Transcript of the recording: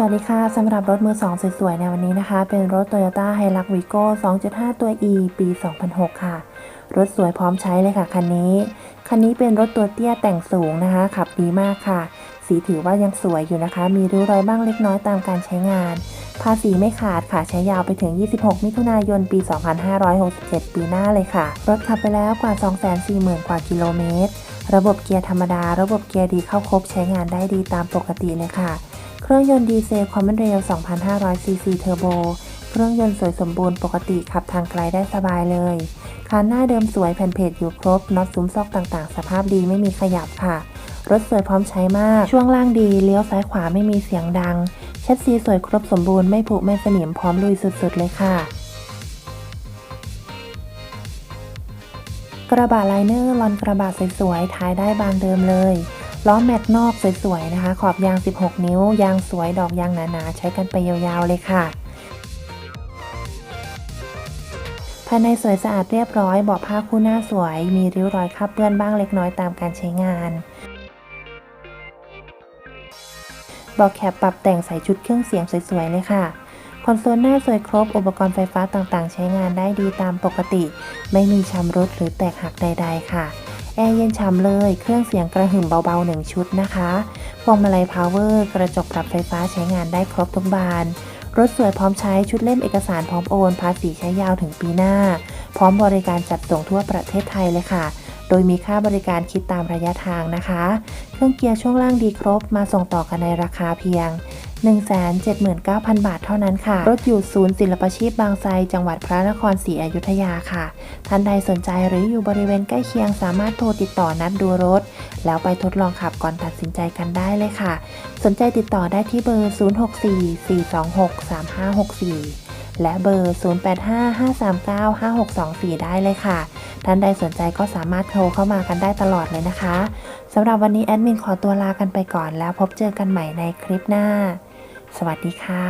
สวัสดีค่ะ สำหรับรถมือสองสวยๆ ในวันนี้นะคะ เป็นรถ Toyota Hilux Vigo 2.5 ตัว E ปี 2006 ค่ะ รถสวยพร้อมใช้เลยค่ะ คันนี้ คันนี้เป็นรถตัวเตี้ยแต่งสูงนะคะ ขับดีมากค่ะ สีถือว่ายังสวยอยู่นะคะ มีริ้วรอยบ้างเล็กน้อยตามการใช้งาน ภาษีไม่ขาดค่ะ ใช้ยาวไปถึง 26 มิถุนายน ปี 2567 ปีหน้าเลยค่ะ รถขับไปแล้วกว่า 240,000 กว่ากิโลเมตร ระบบเกียร์ธรรมดา ระบบเกียร์ดีเข้าครบใช้งานได้ดีตามปกติเลยค่ะ เครื่องยนต์ดีเซลคอมมอนเรล2,500 ซีซีเทอร์โบ เครื่องยนต์สวยสมบูรณ์ปกติขับทางไกลได้สบายเลยคันหน้าเดิมสวยแผ่นเพจอยู่ครบน็อตซุ้มซอกต่างๆ สภาพดีไม่มีขยับค่ะ รถสวยพร้อมใช้มาก ช่วงล่างดีเลี้ยวซ้ายขวาไม่มีเสียงดังเช็ดซีสวยครบสมบูรณ์ไม่ผุไม่สนิมพร้อมลุยสุดๆเลยค่ะ กระบะไลเนอร์ลอนกระบะสวยๆท้ายได้บางเดิมเลย ล้อแม็กนอกสวยๆนะคะ ขอบยาง 16 นิ้ว ยางสวยดอกยางหนาๆ ใช้กันไปยาวๆเลยค่ะ ภายในสวยสะอาดเรียบร้อยเบาะผ้าคู่หน้าสวย มีริ้วรอยคราบเปื้อนบ้างเล็กน้อยตามการใช้งานเบาะแคปปรับแต่งใส่ชุดเครื่องเสียงสวยๆเลยค่ะคอนโซลหน้าสวยครบอุปกรณ์ไฟฟ้าต่างๆ ใช้งานได้ดีตามปกติ ไม่มีชำรุดหรือแตกหักใด ๆ ค่ะ แอร์เย็นฉ่ำเลย เครื่องเสียงกระหึ่มเบาๆหนึ่งชุดนะคะพวงมาลัยพาวเวอร์กระจกปรับไฟฟ้าใช้งานได้ครบทุกบาน รถสวยพร้อมใช้ชุดเล่มเอกสารพร้อมโอน ภาษีใช้ยาวถึงปีหน้า พร้อมบริการจัดส่งทั่วประเทศไทยเลยค่ะ โดยมีค่าบริการคิดตามระยะทางนะคะ เครื่องเกียร์ช่วงล่างดีครบมาส่งต่อกันในราคาเพียง 179,000 บาทเท่านั้นค่ะ รถอยู่ศูนย์ศิลปชีพบางไทรจังหวัดพระนครศรีอยุธยาค่ะ ท่านใดสนใจหรืออยู่บริเวณใกล้เคียงสามารถโทรติดต่อนัดดูรถ แล้วไปทดลองขับก่อนตัดสินใจกันได้เลยค่ะ สนใจติดต่อได้ที่เบอร์ 0644263564และเบอร์ 0855395624 ได้เลยค่ะ ท่านใดสนใจก็สามารถโทรเข้ามากันได้ตลอดเลยนะคะ สำหรับวันนี้แอดมินขอตัวลากันไปก่อนแล้วพบเจอกันใหม่ในคลิปหน้า สวัสดีค่ะ